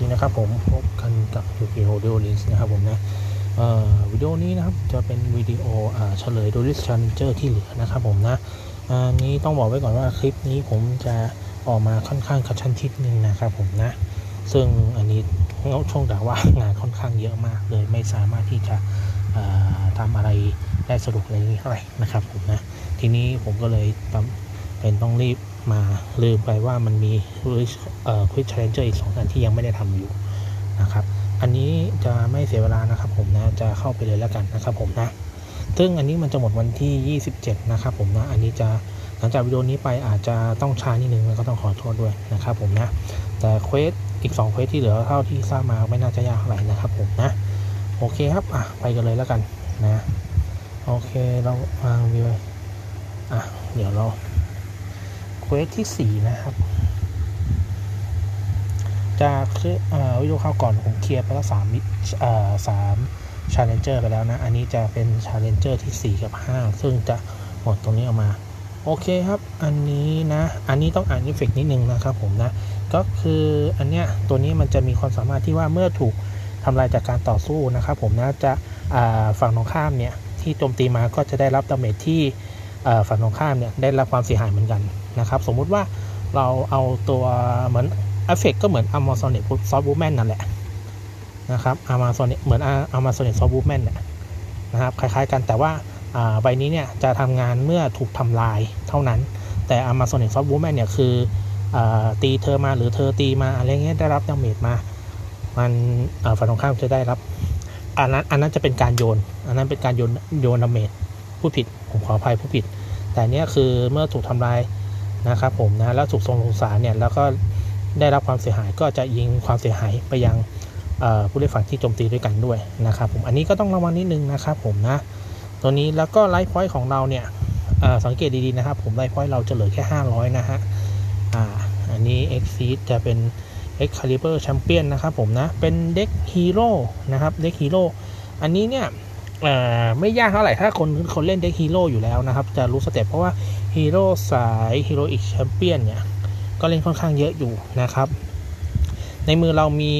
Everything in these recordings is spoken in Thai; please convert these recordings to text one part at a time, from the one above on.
นี่นะครับผมพบกันกับยูกิโอเดลิสนะครับผมนะวิดีโอนี้นะครับจะเป็นวิดีโอเฉลยโดลิสชันเจอร์ที่เหลือนะครับผมนะอันนี้ต้องบอกไว้ก่อนว่าคลิปนี้ผมจะออกมาค่อนข้างกระชั้นชิดนึงนะครับผมนะ ซึ่งอันนี้ช่วงแต่ว่างานค่อนข้างเยอะมากเลยไม่สามารถที่จะอ่าทำอะไรได้สะดวกอะไรนี้เท่าไหร่นะครับผมนะ ทีนี้ผมก็เลยจำ เป็นต้องรีบมาลืมไปว่ามันมีเอ่อ quick challenger อีกสองอันที่ยังไม่ได้ทำอยู่นะครับ อันนี้จะไม่เสียเวลานะครับผมนะจะเข้าไปเลยแล้วกันนะครับผมนะซึ่งอันนี้มันจะหมดวันที่ 27 นะครับผมนะ อันนี้จะหลังจากวิดีโอนี้ไปอาจจะต้องช้านิดนึงแล้วก็ต้องขอโทษด้วยนะครับผมนะ แต่เควสอีก 2 เควสที่เหลือเท่าที่ทราบมาไม่น่าจะยากเท่าไหร่นะครับผมนะ โอเคครับ อะ ไปกันเลยแล้วกันนะ โอเคเราวางวิวอะ เดี๋ยวเรา ควสที่ 4 นะครับจากคืออ่อวิดีโอคราวก่อนผมเคลียร์ไปแล้วสามมิสามชาเลนเจอร์ไปแล้วนะ อันนี้จะเป็นชาเลนเจอร์ที่ 4 กับ 5 ซึ่งจะหมดตรงนี้ออกมา โอเคครับ อันนี้นะ อันนี้ต้องอ่านเอฟเฟกนิดนึงนะครับผมนะ ก็คืออันเนี้ยตัวนี้มันจะมีความสามารถที่ว่าเมื่อถูกทำลายจากการต่อสู้นะครับผมนะจะฝั่งตรงข้ามเนี่ยที่โจมตีมาก็จะได้รับดาเมจที่ฝั่งตรงข้ามเนี่ยได้รับความเสียหายเหมือนกัน นะครับสมมุติว่าเราเอาตัวเหมือนเอฟเฟกก็เหมือน Amazonic Soft Movement นั่นแหละนะครับ Amazonic เหมือน Amazonic Soft Movement เนี่ยนะครับคล้ายๆกันแต่ว่าใบนี้เนี่ยจะทำงานเมื่อถูกทำลายเท่านั้น แต่ Amazonic Soft Movement เนี่ยคืออตีเธอมาหรือเธอตีมาอะไรเงี้ยได้รับดาเมจมา มันอ่าฝั่งตรงข้ามจะได้รับอันนั้นอันนั้นจะเป็นการโยน อันนั้นเป็นการโยนโยนดาเมจผู้ผิดผมขออภัยผู้ผิด แต่เนี้ยคือเมื่อถูกทำลาย นะครับผมนะแล้วถูกทรงสงสารเนี่ยแล้วก็ได้รับความเสียหายก็จะยิงความเสียหายไปยังผู้เล่นฝั่งที่โจมตีด้วยกันด้วยนะครับผมอันนี้ก็ต้องระวังนิดนึงนะครับผมนะตัวนี้แล้วก็ไลฟ์พอยต์ของเราเนี่ยสังเกตดีๆนะครับผมไลฟ์พอยต์เราจะเหลือแค่ 500 นะฮะอ่าอันนี้ Exceed จะเป็น Excalibur Champion นะครับผมนะ เป็นเด็กฮีโร่นะครับเด็กฮีโร่อันนี้เนี่ยไม่ยากเท่าไหร่ถ้าคนคนเล่นเด็กฮีโร่อยู่แล้วนะครับ จะรู้สเต็ปเพราะว่า ฮีโร่สายฮีโร่อีกแชมเปี้ยนเนี่ยก็เล่นค่อนข้างเยอะอยู่นะครับ ในมือเรามี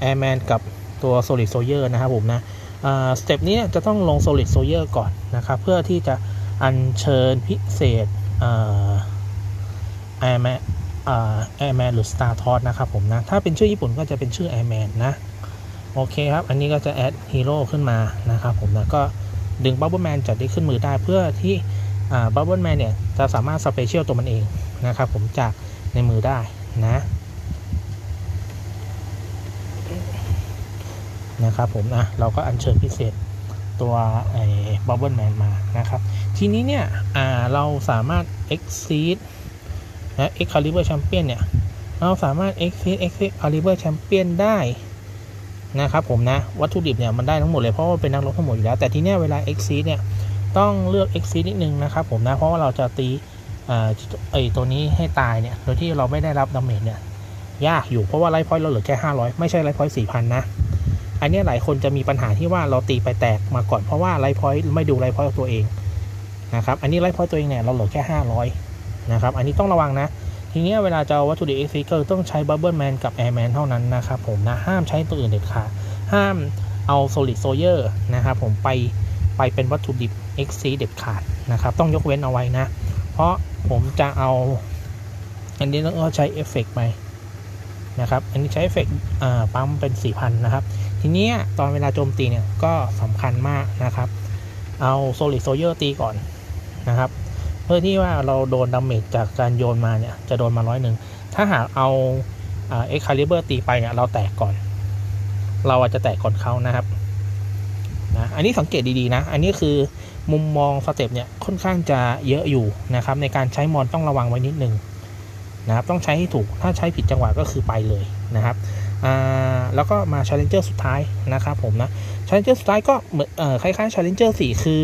แอร์แมนกับตัว Solid Soldier นะครับผมนะสเต็ปนี้จะต้องลง Solid Soldier ก่อนนะครับ เพื่อที่จะอัญเชิญพิเศษแอร์แมนแอร์แมนหรือ Star t o s นะครับผมนะ ถ้าเป็นชื่อญี่ปุ่นก็จะเป็นชื่อ Airman นะ โอเคครับ อันนี้ก็จะแอดฮีโร่ขึ้นมานะครับผมนะ ก็ดึงบับเบิลแมนจัดได้ขึ้นมือได้เพื่อที่ บับเบิลแมนเนี่ยจะสามารถสเปเชียลตัวมันเองนะครับผมจากในมือได้นะนะครับผมนะเราก็อัญเชิญพิเศษตัวไอ้บับเบิลแมนมานะครับ ทีนี้เนี่ยเราสามารถ exceed นะ Excalibur Champion เนี่ย เราสามารถ Exceed Excalibur Champion ได้นะครับผมนะ วัตถุดิบเนี่ยมันได้ทั้งหมดเลยเพราะว่าเป็นนักรบทั้งหมดอยู่แล้ว แต่ทีเนี้ยเวลา Exceed เนี่ย ต้องเลือก Exceed นิดนึงนะครับผมนะ เพราะว่าเราจะตีไอตัวนี้ให้ตายเนี่ย โดยที่เราไม่ได้รับดาเมจเนี่ย ยากอยู่เพราะว่าไลฟ์พอยต์เราเหลือแค่ 500 ไม่ใช่ไลฟ์พอยต์4,000นะ อันนี้หลายคนจะมีปัญหาที่ว่าเราตีไปแตกมาก่อนเพราะว่าไลฟ์พอยต์ไม่ดูไลฟ์พอยต์ตัวเองนะครับ อันนี้ไลฟ์พอยต์ตัวเองเนี่ยเราเหลือแค่ 500 นะครับ อันนี้ต้องระวังนะ ทีนี้เวลาจะวัตถุดิบ X ก็ต้องใช้ Bubble Man กับ Airman เท่านั้นนะครับผมนะ ห้ามใช้ตัวอื่นเด็ดขาด ห้ามเอา Solid Soldier นะครับผมไป ไปเป็นวัตถุดิบ X เด็ดขาดนะครับ ต้องยกเว้นเอาไว้นะ เพราะผมจะเอา อันนี้ต้องใช้เอฟเฟกไปนะครับ อันนี้ใช้เอฟเฟกปั๊มเป็น 4,000 นะครับ ทีนี้ตอนเวลาโจมตีเนี่ยก็สำคัญมากนะครับ เอา Solid Soldier ตีก่อนนะครับ เพื่อที่ว่าเราโดนดาเมจจากการโยนมาเนี่ยจะโดนมาร้อยหนึ่ง ถ้าหากเอาเอ็กคาลิเบอร์ตีไปเนี่ยเราแตกก่อน เราอาจจะแตกก่อนเขานะครับ นะอันนี้สังเกตดีๆนะ อันนี้คือมุมมองสเต็ปเนี่ยค่อนข้างจะเยอะอยู่นะครับในการใช้มอนต้องระวังไว้นิดนึงนะครับต้องใช้ให้ถูกถ้าใช้ผิดจังหวะก็คือไปเลยนะครับแล้วก็มาชาเลนเจอร์สุดท้ายนะครับผมนะชาเลนเจอร์สุดท้ายก็เหมือนคล้ายๆชาเลนเจอร์สี่คือ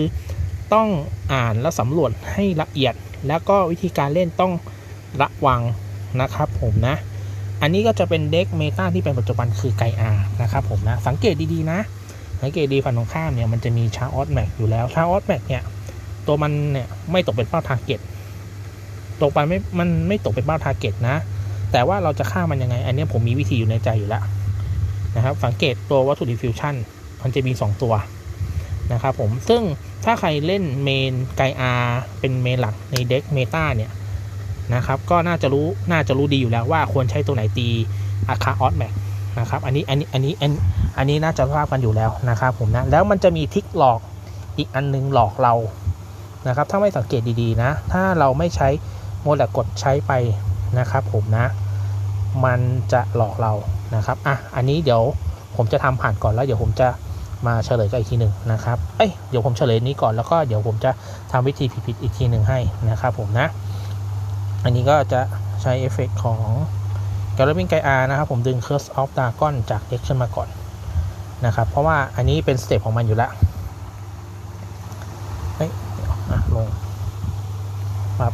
ต้องอ่านและสำรวจให้ละเอียด แล้วก็วิธีการเล่นต้องระวังนะครับผมนะ อันนี้ก็จะเป็นเด็กเมตาที่เป็นปัจจุบันคือไกอานะครับผมนะ สังเกตดีๆนะ สังเกตดีฝั่งตรงข้ามเนี่ยมันจะมีชาออสแม็กอยู่แล้วชาออสแม็กเนี่ยตัวมันเนี่ยไม่ตกเป็นเป้าทาร์เก็ตตกไปไม่ มันไม่ตกเป็นเป้าทาร์เก็ตนะ แต่ว่าเราจะฆ่ามันยังไง อันนี้ผมมีวิธีอยู่ในใจอยู่แล้วนะครับ สังเกตตัววัตถุดิฟิวชั่นมันจะมี 2 ตัวนะครับผม ซึ่งถ้าใครเล่นเมนไกอาเป็นเมนหลักในเด็กเมตาเนี่ยนะครับ ก็น่าจะรู้ น่าจะรู้ดีอยู่แล้วว่าควรใช้ตัวไหนตีอาคาออสแม็ก นะครับอันนี้อันนี้อันนี้อันอันนี้น่าจะทราบกันอยู่แล้วนะครับผมนะแล้วมันจะมีทิกหลอกอีกอันนึงหลอกเรานะครับถ้าไม่สังเกตดีๆนะ ถ้าเราไม่ใช้โมดกดใช้ไปนะครับผมนะ มันจะหลอกเรานะครับอะอันนี้เดี๋ยวผมจะทำผ่านก่อนแล้วเดี๋ยวผมจะมาเฉลยกันอีกทีหนึ่งนะครับเอ้ยเดี๋ยวผมเฉลยนี้ก่อนแล้วก็เดี๋ยวผมจะทำวิธีผิดๆอีกทีหนึ่งให้นะครับผมนะ อันนี้ก็จะใช้เอฟเฟกของ g a l l o p i n g ไกอานะครับผมดึง Curse of Dragon จากเด็กขึ้นมาก่อนนะครับ เพราะว่าอันนี้เป็นสเต็ปของมันอยู่แล้วเฮ้ยเดี๋ยวอะลงครับ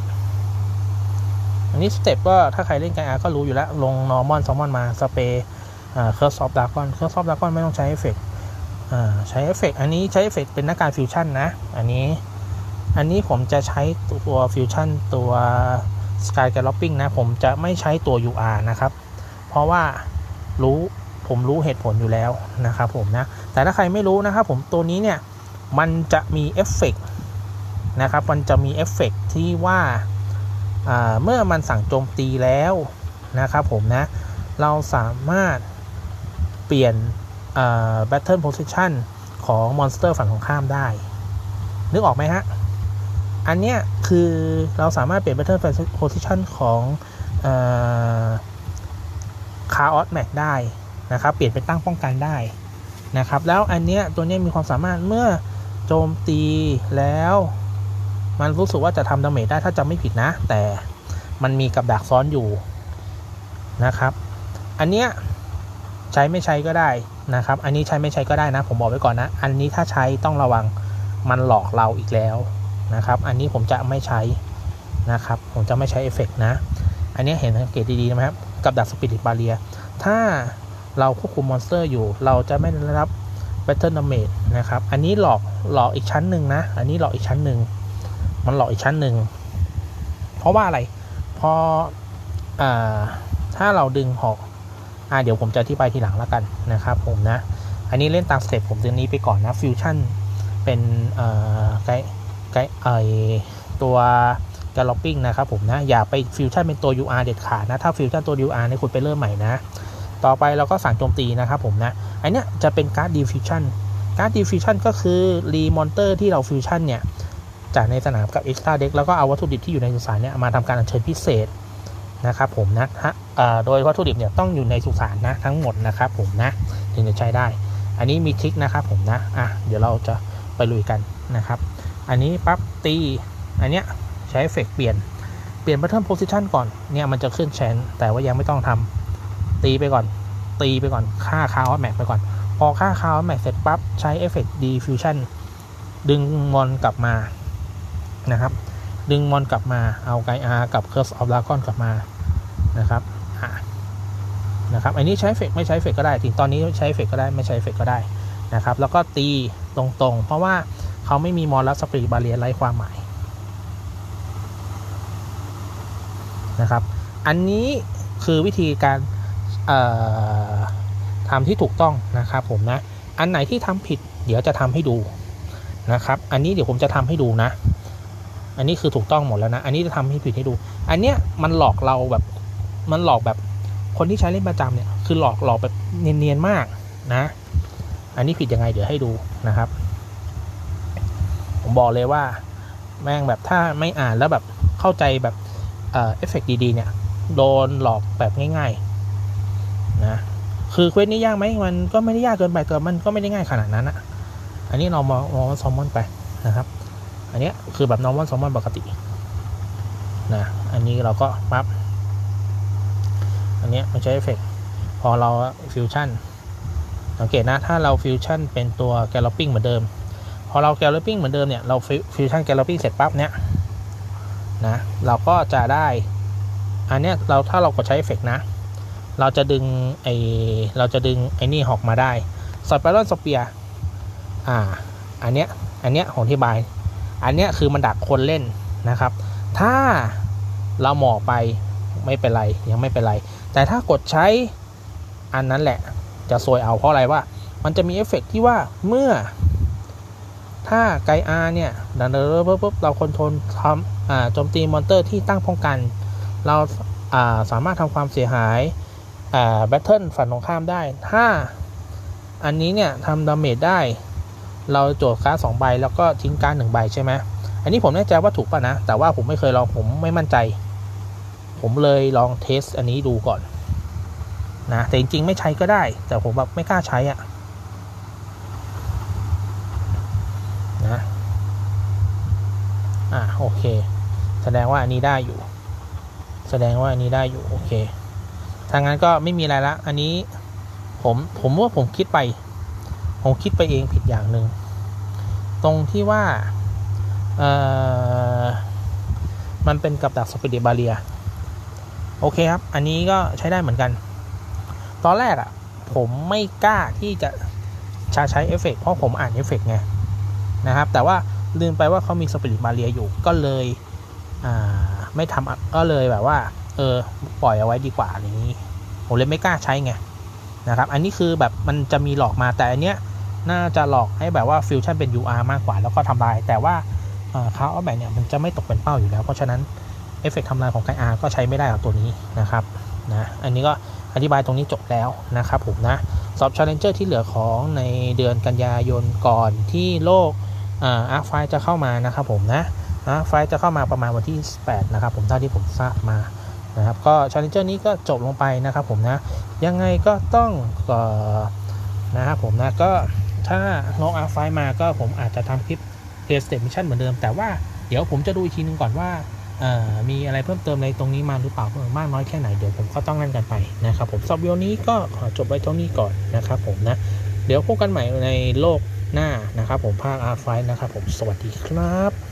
อันนี้สเต็ปก็ถ้าใครเล่นไกอาก็รู้อยู่แล้ว ลง Normal s ซ m มอนมาสเปย์ Curse of Dragon Curse of Dragon ไม่ต้องใช้เอฟเฟกอ่าใช้เอฟเฟกอันนี้ใช้เอฟเฟกเป็นนักการฟิวชั่นนะ อันนี้ อันนี้ผมจะใช้ตัวฟิวชั่นตัว Sky Galloping นะ ผมจะไม่ใช้ตัว UR นะครับ เพราะว่ารู้ผมรู้เหตุผลอยู่แล้วนะครับผมนะ แต่ถ้าใครไม่รู้นะครับผมตัวนี้เนี่ย มันจะมีเอฟเฟกนะครับ มันจะมีเอฟเฟกที่ว่าเมื่อมันสั่งโจมตีแล้วนะครับผมนะ เราสามารถเปลี่ยน Battle Position ของมอนสเตอร์ฝั่งของข้ามได้ นึกออกไหมฮะ อันเนี้ยคือเราสามารถเปลี่ยน Battle Position ของคาร์ออสแม็กได้นะครับ เปลี่ยนเป็นตั้งป้องกันได้นะครับ แล้วอันเนี้ยตัวเนี้ยมีความสามารถเมื่อโจมตีแล้ว มันรู้สึกว่าจะทำดาเมจได้ถ้าจำไม่ผิดนะ แต่มันมีกับดักซ้อนอยู่นะครับ อันเนี้ยใช้ไม่ใช้ก็ได้นะครับ อันนี้ใช้ไม่ใช้ก็ได้นะ ผมบอกไว้ก่อนนะ อันนี้ถ้าใช้ต้องระวังมันหลอกเราอีกแล้ว นะครับ อันนี้ผมจะไม่ใช้นะครับ ผมจะไม่ใช้เอฟเฟกนะ อันนี้เห็นสังเกตดีๆนะครับ กับดักสปิริตบาเรีย ถ้าเราควบคุมมอนสเตอร์อยู่ เราจะไม่ได้รับแบตเทิลดาเมจนะครับ อันนี้หลอกหลอกอีกชั้นหนึ่งนะ อันนี้หลอกอีกชั้นหนึ่ง มันหลอกอีกชั้นหนึ่ง เพราะว่าอะไร พออ่าถ้าเราดึงหอกอ่าเดี๋ยวผมจะอธิบายทีหลังแล้วกันนะครับผมนะ อันนี้เล่นตามสเต็ปผมตัวนี้ไปก่อนนะฟิวชั่นเป็นเอ่อ ไกไอตัว g a l l o p i n g นะครับผมนะ อย่าไปฟิวชั่นเป็นตัว UR เด็ดขาดนะ ถ้าฟิวชั่นตัว UR เนี่ยคุณไปเริ่มใหม่นะ ต่อไปเราก็สั่งโจมตีนะครับผมนะอันเนี้ยจะเป็นการ์ดดีฟิวชั่นการ์ดดีฟิวชั่นก็คือรีมอนเตอร์ที่เราฟิวชั่นเนี่ยจากในสนามกับ Extra Deck แล้วก็เอาวัตถุดิบที่อยู่ในสุสานเนี่ยมาทำการอัญเชิญพิเศษนะครับผมนะฮะโดยวัตถุดิบเนี่ยต้องอยู่ในสุสานนะทั้งหมดนะครับผมนะถึงจะใช้ได้ อันนี้มีทริคนะครับผมนะอะเดี๋ยวเราจะไปลุยกันนะครับ อันนี้ปั๊บตี อันเนี้ยใช้เอฟเฟกเปลี่ยน เปลี่ยน Button Position ก่อน เนี่ยมันจะขึ้นแชนแต่ว่ายังไม่ต้องทำตีไปก่อน ตีไปก่อน ค่าคาร์แม็กไปก่อน พอค่าคาร์แม็กเสร็จปั๊บ ใช้เอฟเฟกต์ดีฟิวชั่นดึงมอนกลับมา นะครับ ดึงมอนกลับมา เอาไกอาร์กับ Curse of Dragon กลับมา นะครับนะครับ อันนี้ใช้เฟกไม่ใช้เฟกก็ได้ ถึงตอนนี้ใช้เฟกก็ได้ ไม่ใช้เฟกก็ได้ นะครับ แล้วก็ตีตรงๆ เพราะว่า เขาไม่มีมอลลัสปริบาเรียไร้ความหมายนะครับ อันนี้คือวิธีการทำที่ถูกต้องนะครับผมนะ อันไหนที่ทำผิดเดี๋ยวจะทำให้ดูนะครับ อันนี้เดี๋ยวผมจะทำให้ดูนะ อันนี้คือถูกต้องหมดแล้วนะ อันนี้จะทำให้ผิดให้ดู อันเนี้ยมันหลอกเราแบบมันหลอกแบบคนที่ใช้เล่นประจำเนี่ยคือหลอกหลอกแบบเนียนๆมากนะ อันนี้ผิดยังไงเดี๋ยวให้ดูนะครับ ผมบอกเลยว่า แม่งแบบถ้าไม่อ่านแล้วแบบเข้าใจแบบเอฟเฟกดีๆ เนี่ย โดนหลอกแบบง่ายๆนะคือเควสนี้ยากไหมมันก็ไม่ได้ยากเกินไปแต่มันก็ไม่ได้ง่ายขนาดนั้นอะอันนี้เรามองมองซอมมอนไปนะครับ อันนี้คือแบบ normal ซอมมอนปกตินะอันนี้เราก็ปั๊บอันนี้มันใช้เอฟเฟกพอเราฟิวชั่นสังเกตนะ ถ้าเราฟิวชั่นเป็นตัวแกลล o ปิ้งเหมือนเดิม พอเราแกลลปิ้งเหมือนเดิมเนี่ย เราฟิวชั่นแกลลปิ้งเสร็จปั๊บเนี่ยนะเราก็จะได้ อันเนี้ยเราถ้าเรากดใช้เอฟเฟกนะ เราจะดึงไอเราจะดึงไอนี่หอกมาได้สไปรัลสเปียอ่าอันเนี้ยอันเนี้ยของที่บาย อันเนี้ยคือมันดักคนเล่นนะครับ ถ้าเราหมอไปไม่เป็นไรยังไม่เป็นไร แต่ถ้ากดใช้อันนั้นแหละจะซวยเอาเพราะอะไรว่า มันจะมีเอฟเฟกต์ที่ว่าเมื่อ ถ้าไกอาเนี่ยดันเดอร์ปุ๊บปุ๊บเราคอนโทรลทำอ่าโจมตีมอนเตอร์ที่ตั้งป้องกัน เราสามารถทำความเสียหายแบทเทิลฝั่งตรงข้ามได้ ถ้าอันนี้เนี่ยทำดาเมจได้ เราโจทย์การ์ดสองใบ แล้วก็ทิ้งการ์ดหนึ่งใบใช่ไหมอันนี้ผมแน่ใจว่าถูกป่ะนะ แต่ว่าผมไม่เคยลองผมไม่มั่นใจ ผมเลยลองเทสอันนี้ดูก่อนนะแต่จริงๆไม่ใช้ก็ได้ แต่ผมแบบไม่กล้าใช้อะนะ อะโอเค แสดงว่าอันนี้ได้อยู่ แสดงว่าอันนี้ได้อยู่ โอเคทางนั้นก็ไม่มีอะไรละ อันนี้ผมผมว่าผมคิดไป ผมคิดไปเองผิดอย่างหนึ่ง ตรงที่ว่าเอ่อมันเป็นกับดักสปิริบาเรีย โอเคครับ อันนี้ก็ใช้ได้เหมือนกัน ตอนแรกอะ่ะ ผมไม่กล้าที่จะใช้ใช้เอฟเฟกเพราะผมอ่านเอฟเฟกไงนะครับ แต่ว่า ลืมไปว่าเขามีสปิริตบาเรียอยู่ ก็เลยอ่าไม่ทำอะก็เลยแบบว่า เออ ปล่อยเอาไว้ดีกว่าอย่างนี้ ผมเลยไม่กล้าใช้ไงนะครับ อันนี้คือแบบมันจะมีหลอกมาแต่อันเนี้ยน่าจะหลอกให้แบบว่าฟิวชั่นเป็น UR มากกว่า แล้วก็ทำลาย แต่ว่าคาร์ออฟแบเนี่ยมันจะไม่ตกเป็นเป้าอยู่แล้ว เพราะฉะนั้นเอฟเฟกทำลายของไกอาร์ก็ใช้ไม่ได้กับตัวนี้นะครับนะอันนี้ก็อธิบายตรงนี้จบแล้วนะครับผมนะสอบ Challenger ที่เหลือของในเดือนกันยายนก่อนที่โลก อาร์ไฟจะเข้ามานะครับผมนะอาร์ไฟจะเข้ามาประมาณวันที่ 8 นะครับผมเท่าที่ผมทราบมานะครับก็ Challenger นี้ก็จบลงไปนะครับผมนะยังไงก็ต้องออนะครับผมนะก็ถ้าน้องอาร์ไฟมาก็ผมอาจจะทำคลิปเพจสเตมิชั่นเหมือนเดิม แต่ว่าเดี๋ยวผมจะดูอีกทีนึงก่อนว่ามีอะไรเพิ่มเติมในตรงนี้มาหรือเปล่ามากน้อยแค่ไหนเดี๋ยวผมก็ต้องนั่นกันไปนะครับผมสำหรับวิดีโอนี้ก็ขอจบไว้เท่านี้ก่อนนะครับผมนะเดี๋ยวพบกันใหม่ในโลก หน้านะครับผมภาคอาร์ไฟนะครับผมสวัสดีครับ